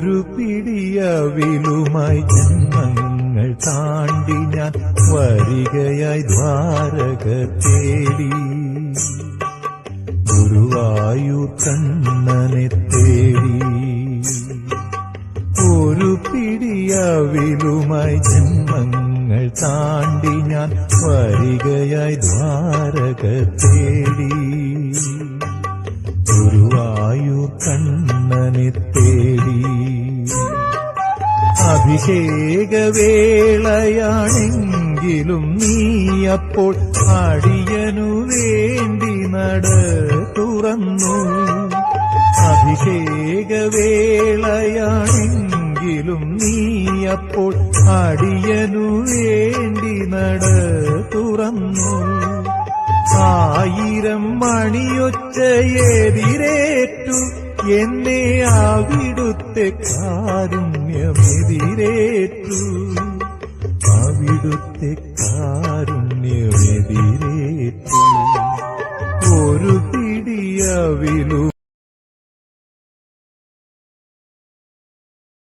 ഒരു പിടിയവിലുമായി ജന്മങ്ങൾ താണ്ടി ഞാൻ വരികയായി ദ്വാരക തേടി. ഗുരുവായൂർ കണ്ണനെ തേടി. ഒരു പിടിയവിലുമായി ജന്മങ്ങൾ താണ്ടി ഞാൻ വരികയായി ദ്വാരക തേടി. ഗുരുവായൂർ കണ്ണനെ തേടി. അഭിഷേകവേളയാണെങ്കിലും നീ അപ്പോൾ അടിയനു വേണ്ടി നട തുറന്നു. അഭിഷേകവേളയാണെങ്കിലും നീ അപ്പോൾ അടിയനു വേണ്ടി നട തുറന്നു. ആയിരം മണിയൊച്ചയെതിരേറ്റു. എന്നെ അവിടുത്തെ കാരുണ്യമെതിരേറ്റു. അവിടുത്തെ കാരുണ്യമെതിരേറ്റു. ഒരു പിടിയവിലു